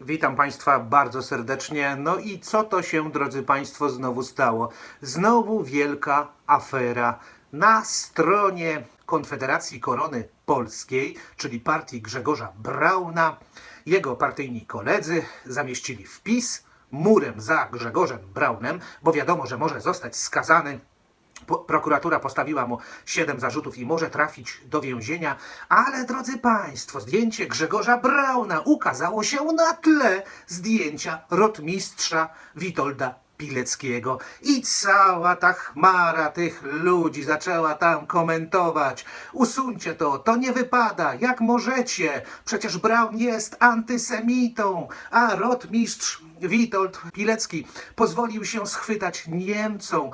Witam Państwa bardzo serdecznie. No i co to się, drodzy Państwo, znowu stało? Znowu wielka afera na stronie Konfederacji Korony Polskiej, czyli partii Grzegorza Brauna. Jego partyjni koledzy zamieścili wpis murem za Grzegorzem Braunem, bo wiadomo, że może zostać skazany Prokuratura postawiła mu 7 zarzutów i może trafić do więzienia, ale drodzy Państwo, zdjęcie Grzegorza Brauna ukazało się na tle zdjęcia rotmistrza Witolda Pileckiego. I cała ta chmara tych ludzi zaczęła tam komentować. Usuńcie to, to nie wypada, jak możecie. Przecież Braun jest antysemitą, a rotmistrz Witold Pilecki pozwolił się schwytać Niemcom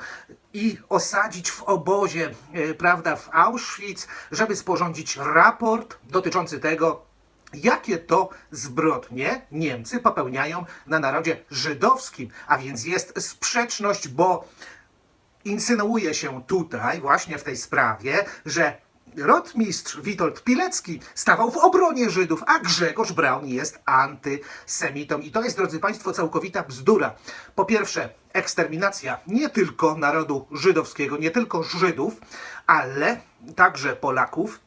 i osadzić w obozie, e, prawda, w Auschwitz, żeby sporządzić raport dotyczący tego, jakie to zbrodnie Niemcy popełniają na narodzie żydowskim. A więc jest sprzeczność, bo insynuuje się tutaj, właśnie w tej sprawie, że rotmistrz Witold Pilecki stawał w obronie Żydów, a Grzegorz Braun jest antysemitą. I to jest, drodzy Państwo, całkowita bzdura. Po pierwsze, eksterminacja nie tylko narodu żydowskiego, nie tylko Żydów, ale także Polaków.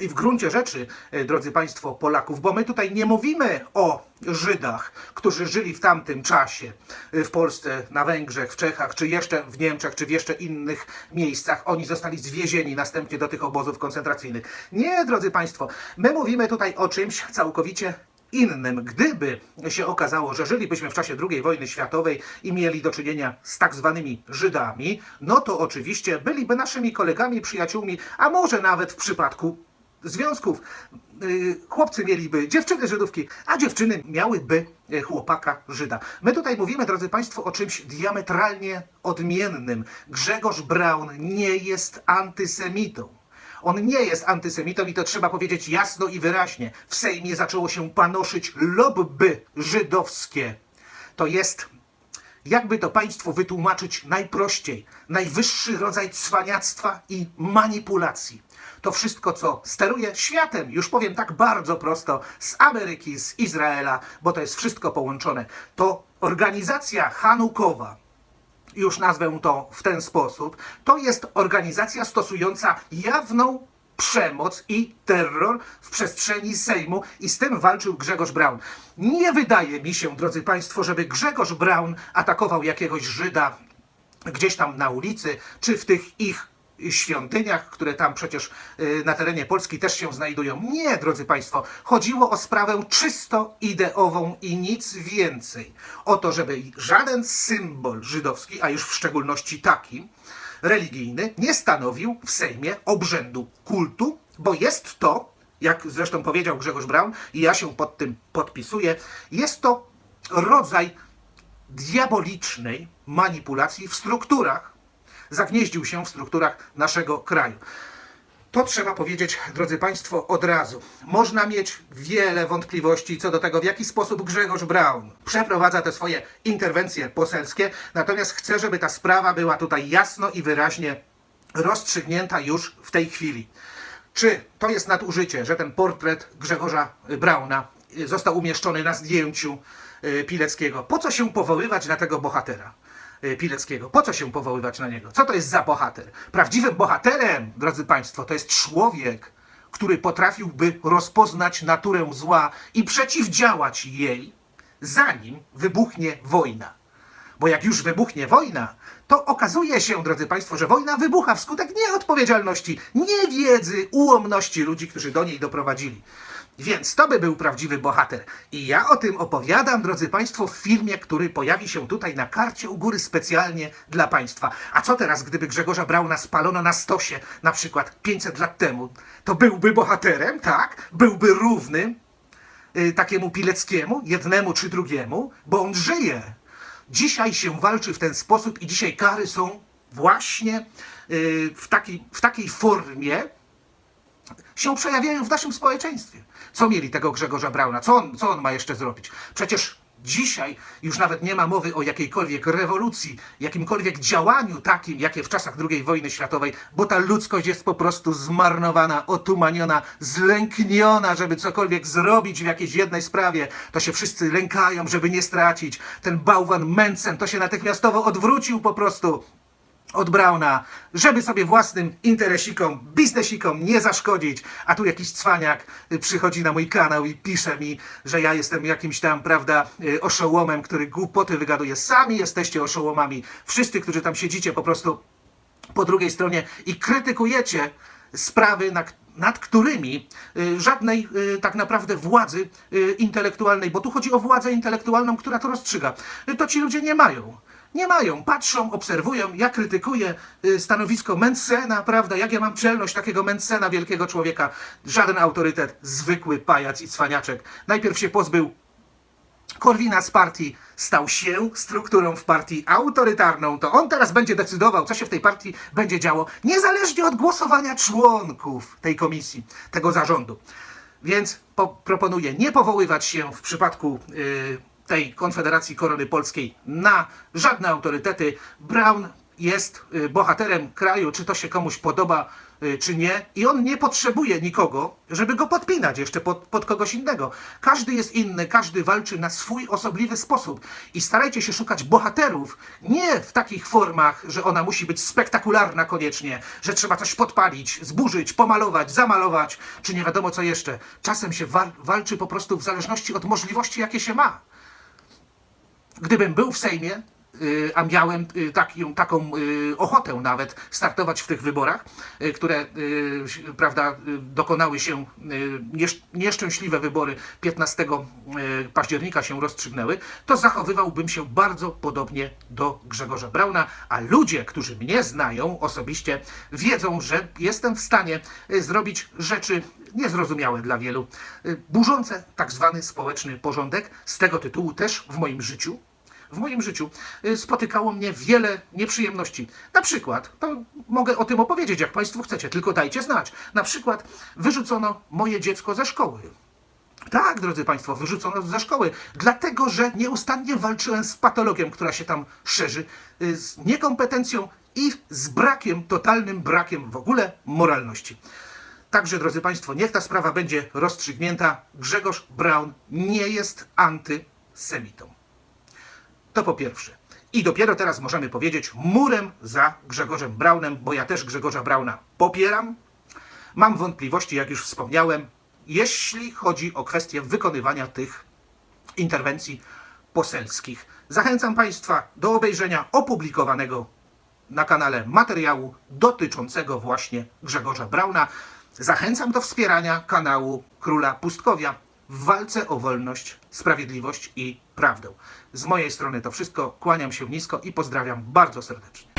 I w gruncie rzeczy, e, drodzy Państwo, Polaków, bo my tutaj nie mówimy o Żydach, którzy żyli w tamtym czasie e, w Polsce, na Węgrzech, w Czechach, czy jeszcze w Niemczech, czy w jeszcze innych miejscach. Oni zostali zwiezieni następnie do tych obozów koncentracyjnych. Nie, drodzy Państwo, my mówimy tutaj o czymś całkowicie innym. Gdyby się okazało, że żylibyśmy w czasie II wojny światowej i mieli do czynienia z tak zwanymi Żydami, no to oczywiście byliby naszymi kolegami, przyjaciółmi, a może nawet w przypadku związków yy, chłopcy mieliby dziewczyny Żydówki, a dziewczyny miałyby yy, chłopaka Żyda. My tutaj mówimy, drodzy Państwo, o czymś diametralnie odmiennym. Grzegorz Braun nie jest antysemitą. On nie jest antysemitą i to trzeba powiedzieć jasno i wyraźnie. W Sejmie zaczęło się panoszyć lobby żydowskie. To jest jakby to państwu wytłumaczyć najprościej, najwyższy rodzaj cwaniactwa i manipulacji. To wszystko, co steruje światem, już powiem tak bardzo prosto, z Ameryki, z Izraela, bo to jest wszystko połączone. To organizacja Hanukowa, już nazwę to w ten sposób, to jest organizacja stosująca jawną przemoc i terror w przestrzeni Sejmu i z tym walczył Grzegorz Braun. Nie wydaje mi się, drodzy Państwo, żeby Grzegorz Braun atakował jakiegoś Żyda gdzieś tam na ulicy, czy w tych ich świątyniach, które tam przecież y, na terenie Polski też się znajdują. Nie, drodzy Państwo, chodziło o sprawę czysto ideową i nic więcej. O to, żeby żaden symbol żydowski, a już w szczególności taki, religijny, nie stanowił w Sejmie obrzędu kultu, bo jest to, jak zresztą powiedział Grzegorz Braun, i ja się pod tym podpisuję, jest to rodzaj diabolicznej manipulacji w strukturach, zagnieździł się w strukturach naszego kraju. To trzeba powiedzieć, drodzy Państwo, od razu. Można mieć wiele wątpliwości co do tego, w jaki sposób Grzegorz Braun przeprowadza te swoje interwencje poselskie, natomiast chcę, żeby ta sprawa była tutaj jasno i wyraźnie rozstrzygnięta już w tej chwili. Czy to jest nadużycie, że ten portret Grzegorza Brauna został umieszczony na zdjęciu y, Pileckiego? Po co się powoływać na tego bohatera? Y, Pileckiego. Po co się powoływać na niego? Co to jest za bohater? Prawdziwym bohaterem, drodzy Państwo, to jest człowiek, który potrafiłby rozpoznać naturę zła i przeciwdziałać jej, zanim wybuchnie wojna. Bo jak już wybuchnie wojna, to okazuje się, drodzy Państwo, że wojna wybucha wskutek nieodpowiedzialności, niewiedzy, ułomności ludzi, którzy do niej doprowadzili. Więc to by był prawdziwy bohater. I ja o tym opowiadam, drodzy Państwo, w filmie, który pojawi się tutaj na karcie u góry specjalnie dla Państwa. A co teraz, gdyby Grzegorza Brauna spalono na stosie, na przykład 500 lat temu? To byłby bohaterem, tak? Byłby równy y, takiemu Pileckiemu, jednemu czy drugiemu, bo on żyje. Dzisiaj się walczy w ten sposób i dzisiaj kary są właśnie y, w takiej, w takiej formie, się przejawiają w naszym społeczeństwie. Co mieli tego Grzegorza Brauna? Co on, co on ma jeszcze zrobić? Przecież Dzisiaj już nawet nie ma mowy o jakiejkolwiek rewolucji, jakimkolwiek działaniu takim, jakie w czasach II wojny światowej, bo ta ludzkość jest po prostu zmarnowana, otumaniona, zlękniona, żeby cokolwiek zrobić w jakiejś jednej sprawie. To się wszyscy lękają, żeby nie stracić. Ten bałwan Mencen to się natychmiastowo odwrócił po prostu od Brauna, żeby sobie własnym interesikom, biznesikom nie zaszkodzić. A tu jakiś cwaniak y, przychodzi na mój kanał i pisze mi, że ja jestem jakimś tam, prawda, y, oszołomem, który głupoty wygaduje. Sami jesteście oszołomami. Wszyscy, którzy tam siedzicie po prostu po drugiej stronie i krytykujecie sprawy, na, nad którymi y, żadnej tak naprawdę władzy intelektualnej, bo tu chodzi o władzę intelektualną, która to rozstrzyga, to ci ludzie nie mają. Nie mają, patrzą, obserwują. Ja krytykuję y, stanowisko Mencena, prawda? Jak ja mam czelność takiego Mencena, wielkiego człowieka? Żaden autorytet, zwykły pajac i cwaniaczek. Najpierw się pozbył Korwina z partii stał się strukturą w partii autorytarną, to on teraz będzie decydował, co się w tej partii będzie działo, niezależnie od głosowania członków tej komisji, tego zarządu. Więc po, proponuję nie powoływać się w przypadku y, tej Konfederacji Korony Polskiej na żadne autorytety. Brown jest y, bohaterem kraju, czy to się komuś podoba, y, czy nie. I on nie potrzebuje nikogo, żeby go podpinać jeszcze pod, pod kogoś innego. Każdy jest inny, każdy walczy na swój osobliwy sposób. I starajcie się szukać bohaterów nie w takich formach, że ona musi być spektakularna koniecznie, że trzeba coś podpalić, zburzyć, pomalować, zamalować, czy nie wiadomo co jeszcze. Czasem się wal, walczy po prostu w zależności od możliwości, jakie się ma gdybym był w Sejmie, a miałem y, taki, taką y, ochotę nawet startować w tych wyborach, y, które y, prawda, y, dokonały się, y, niesz- nieszczęśliwe wybory 15 y, października się rozstrzygnęły, to zachowywałbym się bardzo podobnie do Grzegorza Brauna, a ludzie, którzy mnie znają osobiście, wiedzą, że jestem w stanie y, zrobić rzeczy niezrozumiałe dla wielu, y, burzące tak zwany społeczny porządek. Z tego tytułu też w moim życiu w moim życiu y, spotykało mnie wiele nieprzyjemności. Na przykład, to mogę o tym opowiedzieć, jak Państwo chcecie, tylko dajcie znać. Na przykład wyrzucono moje dziecko ze szkoły. Tak, drodzy Państwo, wyrzucono ze szkoły, dlatego że nieustannie walczyłem z patologią, która się tam szerzy, y, z niekompetencją i z brakiem, totalnym brakiem w ogóle moralności. Także, drodzy Państwo, niech ta sprawa będzie rozstrzygnięta. Grzegorz Braun nie jest antysemitą. To po pierwsze. I dopiero teraz możemy powiedzieć murem za Grzegorzem Braunem, bo ja też Grzegorza Brauna popieram. Mam wątpliwości, jak już wspomniałem, jeśli chodzi o kwestię wykonywania tych interwencji poselskich. Zachęcam Państwa do obejrzenia opublikowanego na kanale materiału dotyczącego właśnie Grzegorza Brauna. Zachęcam do wspierania kanału Króla Pustkowia w walce o wolność, sprawiedliwość i prawdę. Z mojej strony to wszystko. Kłaniam się nisko i pozdrawiam bardzo serdecznie.